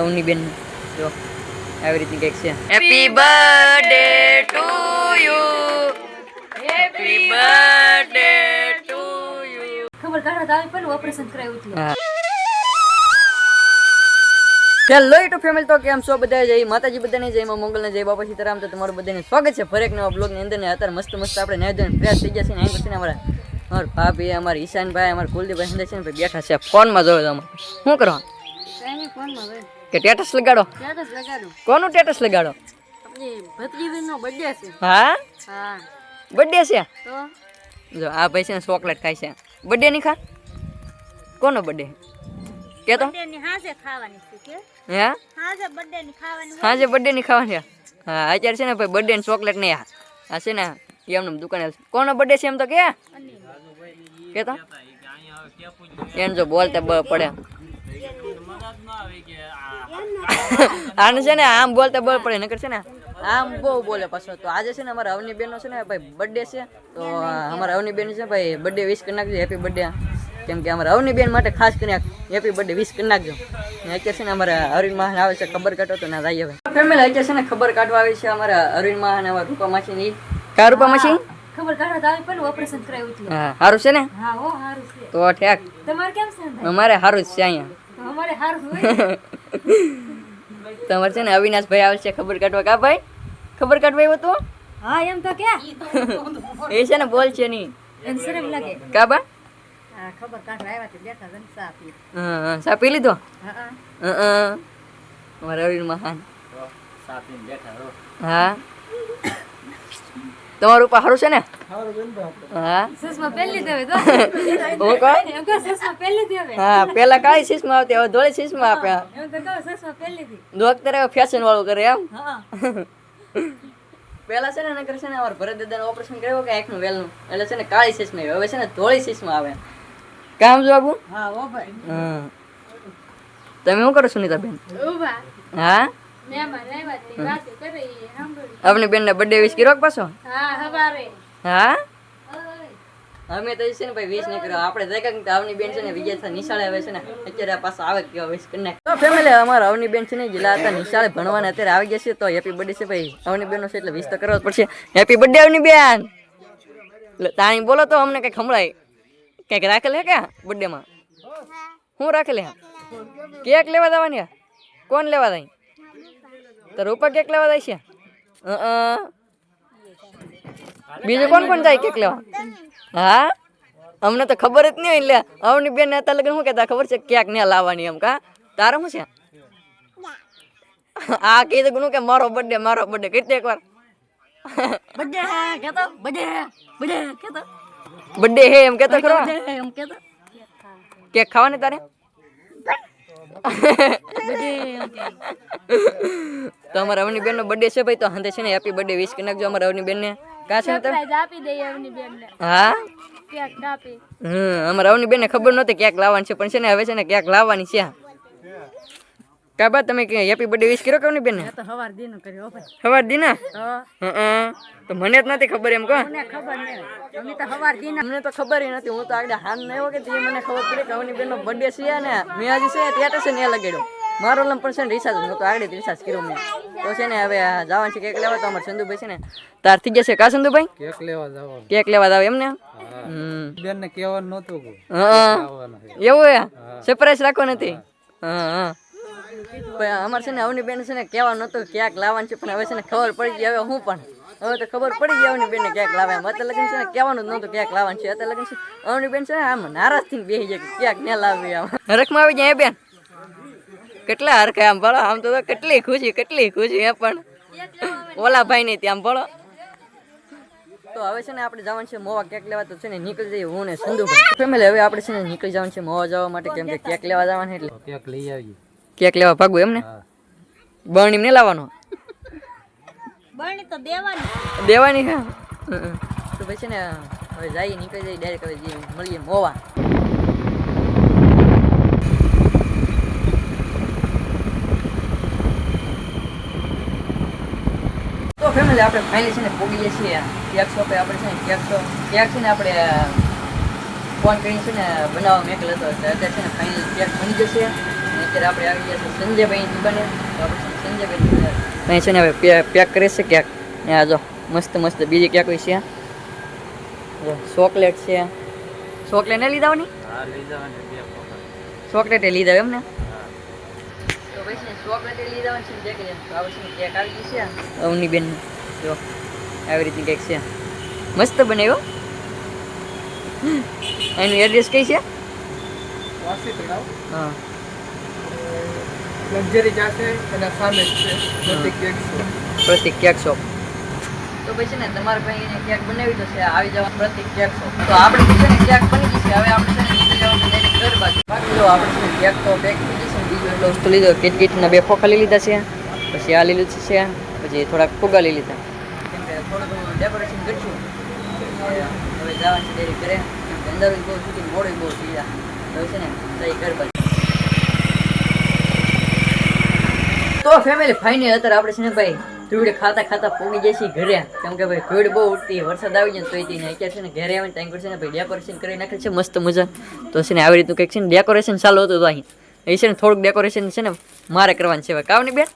અવની બેન જો આવી રીતની કેક છે. Happy birthday to you happy birthday to you ખબર કાઢા તો પણ ઓપરેશન કરાયું હતું. હેલો યુટ્યુબ ફેમિલી તો કેમ છો બધા? જય માતાજી બધાને જય માં મંગલને જય બાપા સીતારામ. તો તમારું બધાને સ્વાગત છે ફરેક નવા બ્લોગની અંદર. ને અત્યારે મસ્ત મસ્ત આપણે નાઈ ધોઈને ફ્રેશ થઈ ગયા છે ને એમ અમારા અમારા ભાભી અમારા ઈશાનભાઈ અમારા કુલદીપભાઈ હંદે છે ને ભાઈ બેઠા છે ફોનમાં જોયો તમે શું કરો કઈ ફોનમાં ભાઈ કે ટેટસ લગાડો. ટેટસ લગાડો. કોનું ટેટસ લગાડો? આપણી ભત્રીજીનો બર્થડે છે. હા? હા. બર્થડે છે? તો? જો આ ભાઈ છે ચોકલેટ ખાય છે. બર્થડે ની ખા? કોનો બર્થડે કે તો બર્થડે ની હાજે ખાવાની છે કે? હે? હાજે બર્થડે ની ખાવાની સાંજે બર્થડે ની ખાવાની હા અત્યારે છે ને ભાઈ બર્થડે ની ચોકલેટ નહીં આ. આ છે ને એમનું દુકાને કોનો બર્થડે છે એમ તો કે? કે તો એમ જો બોલતા પડે. આને છે ને આમ બોલતા બોલ પડે નકર છે ને આમ બહુ બોલે પાછો તો. આજે છે ને અમારા અવની બેનનો છે ને ભાઈ બર્થડે છે. તો અમારા અવની બેન છે ભાઈ બર્થડે વિશ કરી નાખજો હેપી બર્થડે કેમ કે અમારા અવની બેન માટે ખાસ કરીને હેપી બર્થડે વિશ કરી નાખજો. ને અત્યારે છે ને અમારા અરવિંદ મહાન આવે છે ખબર કાઢો તો ના જઈએ હવે. ફેમિલી અત્યારે છે ને ખબર કાઢવા આવી છે અમારા અરવિંદ મહાન અમારા રૂપા માસી ની કા રૂપા માસી? ખબર કાઢવા તો આવી પણ ઓપરેશન કરાયું હતું હા સારું છે ને? હા હો સારું છે. તો ઠેક. તમારે કેમ છે અમારે સારું જ છે અહીંયા. અમારે સારું હોય. તમારે છે ને અવિનાશભાઈ આવશે છે ખબર કાઢવા. કા ભાઈ? ખબર કાઢવા આવ્યો તો? હા એમ તો કે. એ છે ને બોલ છે નહીં એમ શરમ લાગે. કા બા? ખબર કાઢવા આવ્યા તે બેઠા જન પી. હા હા સા પી લીધો? હા હા. હા મહાન. અમારા અરવિંદ મહાન હા. તમારું ઉપર સારું છે ને? હા. હું પેલા કાળી સીસમાં આવતી હવે ધોળી સીસમાં આપે. ડોક્ટર હવે ફેશન વાળું કરે એમ. પેલા છે ને નકર છે ને અમારા ભરત દાદાનું ઓપરેશન કર્યું કે આંખનું વેલનું. એટલે છે ને કાળી સીસમાં આવે. હવે છે ને ધોળી સીસમાં આવે. કામ જો આબુ? હા ઓ ભાઈ. હા તમે શું કરો સુનિતાબેન? હા? મહેમાન બેન ને બર્થડે વિશ કર્યો કે પાછો? હા અમે તો છે ને ભાઈ વિશ નહીં કર્યો. આપણે દેખા કે આવની બેન છે ને વિજય નિશાળે આવે છે ને. અત્યારે પાછા આવે કે વિશ કરીને. તો ફેમિલી અમારા આવની બેન છે ને જિલ્લા હતા નિશાળે ભણવાને અત્યારે આવી ગયા છે તો હેપી બર્થડે છે ભાઈ. આવની બેનનો છે એટલે વિશ તો કરવો જ પડશે. હેપી બર્થડે આવની બેન! એટલે તાણી બોલો તો અમને કંઈક સંભળાય. કંઈક રાખેલ હે કે બર્થડે હું. રાખેલ હે? કેક લેવા દેવાની હે? કોણ લેવા જાય? તો રૂપા કેક લેવા જાય છે બીજું કોણ કોણ જાય કેક લેવા હા? અમને તો ખબર જ નહીં હોય એટલે આવની બેન ને લગ્ન શું કહેતા? ખબર છે? ક્યાંક ને લાવવાની એમ કા? તારે શું છે? આ કીધું ઘણું કે મારો બર્થડે મારો બર્થડે કેટલી વાર બર્થડે હે કેતો? બડે બર્થડે કેતો? બર્થડે હે એમ કેતો ખરો? એમ કેતો કેક ખાવાની તારે? તો અમારા અવની બેનનો બર્થડે છે ભાઈ તો હંતે છે ને હેપી બર્થડે વિશ કરી નાખજો અમારા અવની બેનને. કા છે ને તમે આપી દઈએ એમની બેનને. હા? કેક કાપી હમ અમારા અવની બેનને ખબર નહોતી ક્યાંક લાવવાની છે પણ છે ને હવે છે ને ક્યાંક લાવવાની છે. કા તમે કે હેપી બર્થડે વિશ કર્યો કે બેન? બેનને તો હવાર દીનો કર્યો ભાઈ. ખબર દી ના તો મને જ નથી ખબર એમ કો? મને ખબર નહીં. અમે તો હવાર દીના. અમને તો ખબર ઈ નથી. હું તો આગળ હાન ન આવ્યો કે તે મને ખબર પડી કે અવની બેનનો બર્થડે છે ને. મેં હજી છે ત્યાં છે ને એ લગાડ્યો. મારો લમ પણ છે રિસાર્જ. હું તો આગળ રિસાર્જ કર્યો મેં. તો છે ને હવે જવાનું છે કેક લેવા તો અમાર સંધુભાઈ છે ને તાર થઈ જશે કા સંધુભાઈ કેક લેવા જાવ કેક લેવા જાવ એમને? હમ. બેન ને કહેવાનું નતું હા એવું હે? સરપ્રાઈઝ રાખો નથી હા હા. અમારે છે ને અવની બેન છે ને કહેવાનું નહોતું ક્યાંક લાવવાનું છે, પણ હવે છે ને ખબર પડી ગઈ હવે હું પણ. હવે તો ખબર પડી ગઈ અવની બેનને ક્યાંક લાવે અત્યારે લગ્ન છે ને કહેવાનું જ નહોતું ક્યાંક લાવવાનું છે. અત્યારે લગ્ન છે અવની બેન છે ને આમ નારાજ થઈને બેસી જાય ક્યાંક ને લાવવી આમ. હરખમાં આવી જાય બેન? કેટલા હરખે આમ ભણો આમ તો કેટલી ખુશી કેટલી ખુશી એ પણ. ઓલા ભાઈ ની ત્યાં ભણો તો હવે છે ને આપણે જવાનું છે મોવા કેક લેવા, તો છે ને નીકળી જઈએ હું ને સંદુ ફેમિલી, હવે આપણે છે ને નીકળી જવાનું છે મોવા જવા માટે, કેમ કે કેક લેવા જવાનું એટલે. કેક લઈ આવીએ. કેક લેવા ભાગું એમ ને બરણી ને લાવવાનો? તો દેવાની. દેવાની હા. તો પછી છે ને હવે જઈએ નીકળી જઈએ ડાયરેક્ટ હવે જઈએ મળીએ મોવા. તો ફેમિલી આપણે ફાઇનલી છે ને પોગીએ છીએ. કેક શોપે આપણે છે ને કેક શોપ કેક છે ને આપણે ફોન કરીને છે ને બનાવવા મેકલ હતો. એટલે અત્યારે છે ને ફાઇનલ કેક બની જશે. અત્યારે આપણે આવી ગયા છે સંજયભાઈ દુકાને તો આપણે સંજયભાઈ અહીં છે ને હવે પેક કરે છે ક્યાંક. ત્યાં જો મસ્ત મસ્ત. બીજી ક્યાંક હોય છે? જો ચોકલેટ છે. ચોકલેટ ને લીધા ની? હા લઈ જવાની બે વખત. ચોકલેટ એ લીધા એમ ને તો ચોકલેટ એ લીધા છે જે કે તો કેક આવી ગઈ છે. અવની બેન જો આવી રીતની કેક છે. મસ્ત બનાવ્યો એનું એડ્રેસ કઈ છે? હા. લક્ઝરી જાશે અને સામે જ છે. Pratik cake shop. Pratik cake shop. તો પછી છે ને તમારે પાસે ક્યાંક કેક બનાવી જશે આવી જવા પ્રતિક કેક શોપ. તો આપણે છે ને કેક બની જશે છે હવે આપણે છે ને નીકળી જવાનું direct ઘર બાજુ. બાકી જો આપણે છે ને કેક તો બેક થઈ જશે બીજું એટલો વસ્તુ લીધો કિટ કિટના બે ખોખા લઈ લીધા છે પછી આ લીધું છે પછી થોડાક ફુગા લઈ લીધા. થોડું ઘણું ડેકોરેશન કરીશું. હવે જવાનું છે ડેરી ઘરે. અંદર બહુ સુધી મોડું બહુ થઈ જાય તો છે ને સહી ઘર બાજુ. તો ફેમિલી ફાઇનલ અત્યારે આપણે છે ને ભાઈ ધૂળ ખાતા ખાતા પોગી જઈએ છીએ ઘરે. કેમ કે ભાઈ ધૂળ બહુ ઉઠતી વરસાદ આવી જાય તો એ ને અત્યારે છે ને ઘરે આવીને ત્યાં છે ને ભાઈ ડેકોરેશન કરી નાખે છે મસ્ત મજા. તો છે ને આવી રીતનું કંઈક છે ને ડેકોરેશન ચાલુ હતું તો અહીં. એ છે ને થોડુંક ડેકોરેશન છે ને મારે કરવાનું છે હવે. કાવની બેન?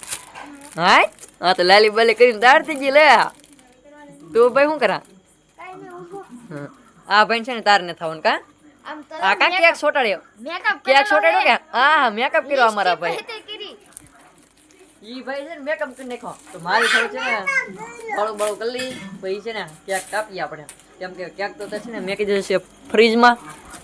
હાય? હા તો લાલી બાલી કરીને દાળ થઈ ગઈ લે તું ભાઈ શું કરા? હં. આ ભાઈ છે ને તાર ને થવાનું કા? આ કા કેક સોટાડ્યો? કેક સોટાડ્યો કે? હા મેકઅપ કર્યો અમારા ભાઈ. ઈ ભાઈ છે ને મેકઅપ કરી નાખો તો મારી થોડું છે ને બળું બાળું કરી લઈ પછી છે ને કેક કાપીએ આપણે કેમ કે કેક તો છે ને મેકી કીધું છે ફ્રીજમાં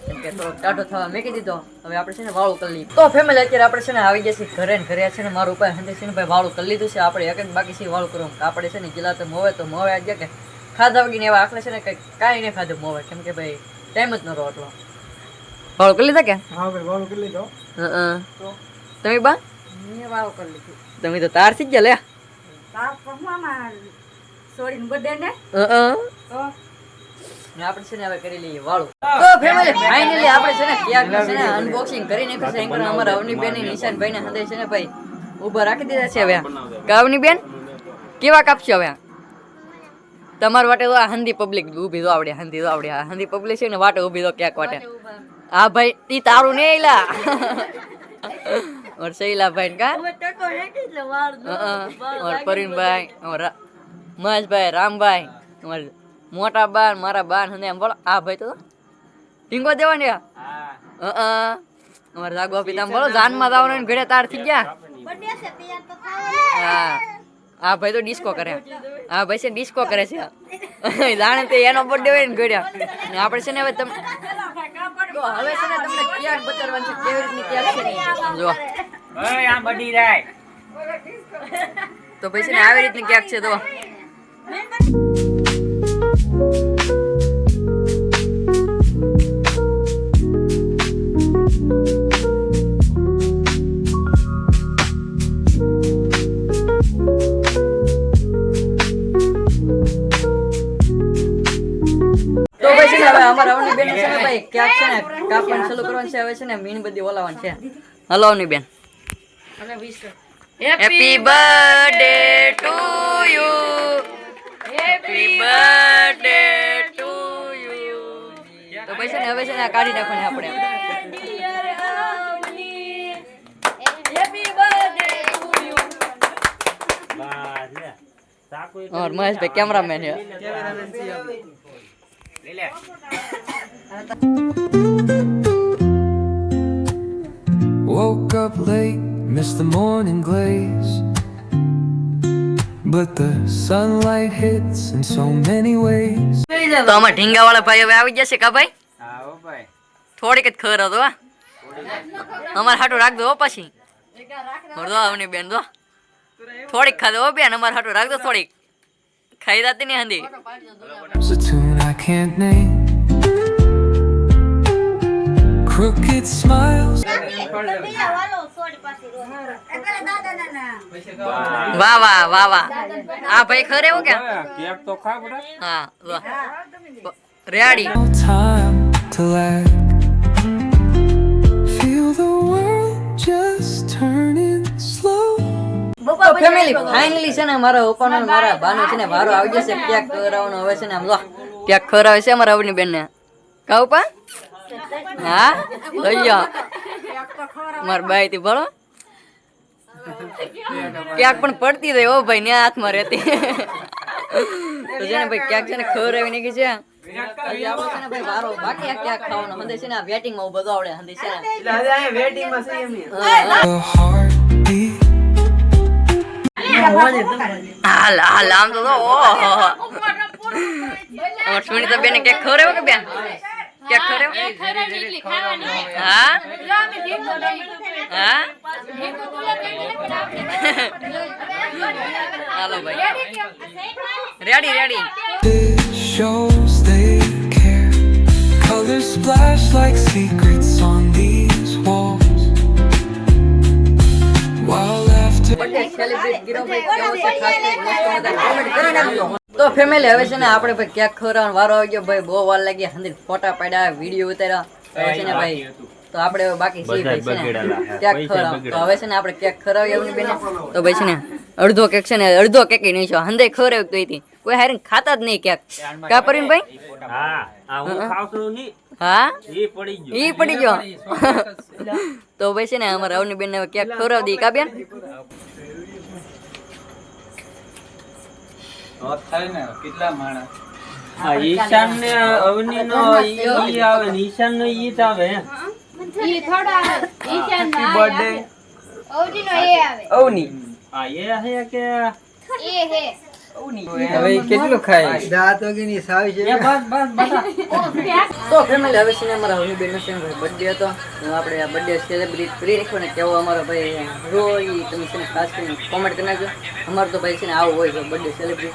કેમ કે થોડોક ટાટો થવા મેકી દીધો હવે આપણે છે ને વાળું કરી લઈએ તો ફેમિલી અત્યારે આપણે છે ને આવી ગયા છીએ ઘરે ને ઘરે છે ને મારું ઉપાય હંતે છે ને ભાઈ વાળું કરી લીધું છે આપણે એક જ બાકી છે વાળું કરવું આપણે છે ને ગીલા તો મોવે તો મોવે આજે કે ખાધા વગીને એવા આખલે છે ને કંઈક કાંઈ નહીં ખાધું મોવે કેમ કે ભાઈ ટાઈમ જ ન રહો આટલો વાળું કરી લીધા કે હા ભાઈ વાળું કરી લીધો તમે બા મેં વાવ કરી લીધું. તમે તો તાર સી જ ગયા લે તાર પગમાં સોડીને બર્થડે ને તો આપણે છે ને હવે કરી લઈએ વાળું. તો ફેમિલી ફાઇનલી આપણે છે ને કેક છે ને અનબોક્સિંગ કરી નાખ્યું છે એન્કર અમારા અવની બેન નિશાન ભાઈ ને હંદે છે ને ભાઈ ઊભા રાખી દીધા છે હવે. કાવની બેન કેવા કાપશો હવે? તમારા વાટે તો આ હંદી પબ્લિક ઊભી તો આવડે હંદી તો આવડે. હંદી પબ્લિક છે ને વાટે ઊભી તો ક્યાંક વાટે. હા ભાઈ ઈ તારું નહીં એલા ઓર સૈલા ભાઈ ને કા ટકો હેકી એટલે વાળ ઓર પરીનભાઈ અમાર રા- મહેશભાઈ રામભાઈ અમાર મોટા બાન મારા બાન અને એમ બોલો આ ભાઈ તો ટીંગો દેવાની હા અમાર જાગો આપી બોલો જાનમાં જવાનું ને ઘડે તાર થઈ ગયા બર્થડે છે તૈયાર તો થવાનું હા આ ભાઈ તો ડિસ્કો કરે આ ભાઈ છે ડિસ્કો કરે છે જાણે તે એનો બર્થડે હોય ને ઘડ્યા ને આપણે છે ને હવે તમે તો હવે છે ને તમને ક્યાં બતાવવાની છે કેવી રીતની ક્યાં છે જો તો પછી આવી રીતની ક્યાંક છે તો. તો હવે અમારા અવની બેન છે ને ભાઈ, ક્યાંક છે ને કાપણ ચાલુ કરવાનું છે, હવે છે ને મીણબત્તી ઓલાવવાની છે. Hello Avni ben happy birthday to you happy birthday to you તો ભાઈ છે ને હવે છે ને કાઢી નાખવાની આપણે. ઓર મહેશભાઈ કેમેરામેન હે કેમેરામેન લે Woke up late, missed the morning glaze. But the sunlight hits in so many ways. તો આમાં ઢીંગા વાળા ભાઈ હવે આવી જશે કા ભાઈ આવો ભાઈ થોડીક જ ખર હતો અમાર હાટું રાખજો પછી દો આવની બેન દો થોડીક ખાધો હો બેન અમાર હાટું રાખજો થોડીક ખાઈ દાતી ની હંધી It's tune I can't name. Crooked smiles. વાહ વાહ વાહ વાહ. આ ભાઈ ખરે એવું કે? કેક તો ખા બડા હા વાહ. Ready. To lack Feel the world just turning slow. તો ફેમિલી ફાઇનલી છે ને મારા પપ્પાનો મારા બાનો છે ને વારો આવી જશે. પેક કરાવવાનો હવે છે ને આમ લો પેક કરાવે છે મારા અવની બેન ને કાઉ પા હા? લઈ જાઓ. મારા બાઈ થી ભણો. ક્યાંક પણ પડતી રહી ઓ ભાઈ ને હાથમાં રહેતી તો છે ને ભાઈ ક્યાંક છે ને ખબર આવી નીકળી છે હજી આપણો છે ને બાકી આ ક્યાંક ખાવાનો હંદે છે ને આ વેટિંગમાં બધું આવડે છે ને હા, હા. A heartbeat. હાલ હાલ તો બેને ક્યાંક ખવડાવ્યો કે બેન ક્યાંક ખબર હા હા? હાલો ભાઈ. Ready ready shows they care. Colors splash like secrets on these walls. While after. તો ફેમિલી હવે છે ને આપણે ભાઈ ક્યાંક ખવડાવવાનો વારો આવી ગયો. ભાઈ બહુ વાર લાગી હંદરી ફોટા પાડ્યા વીડિયો ઉતાર્યા. હવે છે ને ભાઈ તો આપણે હવે બાકી હવે છે ને આપણે કેક ખરાવી એમની બેને તો ભાઈ છે ને અડધો કેક છે ને અડધો કેક નહીં છો. હંદે ખવડાવ્યું તો હતી કોઈ હારીને ખાતા જ નહીં કેક કા પરીને ભાઈ? હા હું પડી ગયો. ઈ પડી ગયો? તો ભાઈ છે ને અમારા અવની બેન ક્યાંક કેક ખવડાવી દઈએ. કા બેન? ઈશાન ને અવની નો ઈ આવે ઈશાન નો ઈ જ આવે. ઈ થોડો આવે. ઈશાનમાં બર્થડે અવજી નો એ આવે. ઓની આ એ હે કે? એ હે. હવે કેટલું ખાય? દાંત વગરની સાવ છે. બસ બસ બસ. તો ફેમિલી હવે છે ને અમારા બેન છે ભાઈ બર્થડે હતો. આપણે આ બર્થડે સેલિબ્રેટ કરી નાખ્યો ને કેવો અમારો ભાઈ રો તમે છે ને ખાસ કરીને કોમેન્ટ કરી નાખજો. અમારો તો ભાઈ છે ને આવું હોય છે બર્થડે સેલિબ્રેટ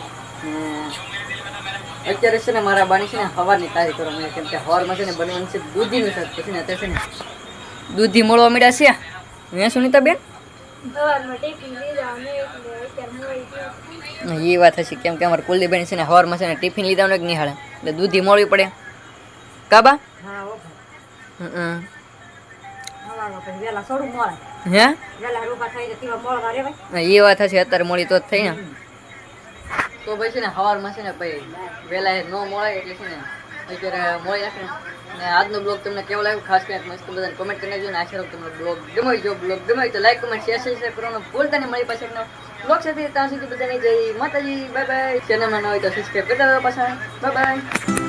અત્યારે છે ને મારા બાની છે ને સવારની તારી કરો મળે કેમ કે સવારમાં છે ને બનવાનું છે દૂધીનું શાક. પછી ને અત્યારે છે ને દૂધી મળવા મળ્યા છે. મેં સુનીતા બેન? એ વાત હશે કેમ કે અમારે કુલદીપબેન છે ને સવારમાં છે ને ટિફિન લીધા એક નિહાળે. એટલે દૂધી મળવી પડે. કાબા હા, એ વાત હશે અત્યારે મળી તો જ થઈ ને. તો ભાઈ છે ને સવારમાં છે ને ભાઈ વહેલા ન મળે એટલે છે ને અત્યારે મળી રાખે. ને આજનો બ્લોગ તમને કેવો લાગ્યો? ખાસ કરીને મસ્ત બધાને કમેન્ટ કરી નાખજો ને આશા તમને બ્લોગ ગમે જો બ્લોગ ગમે તો લાઈક કમેન્ટ શેર શેર કરવાનો ભૂલતા નહીં. મળી પાછળ બ્લોગ સાથે ત્યાં સુધી બધાને જય માતાજી. બાય બાય ચેનલમાં ન હોય તો સબસ્ક્રાઈબ કરતા પાછા. Bye bye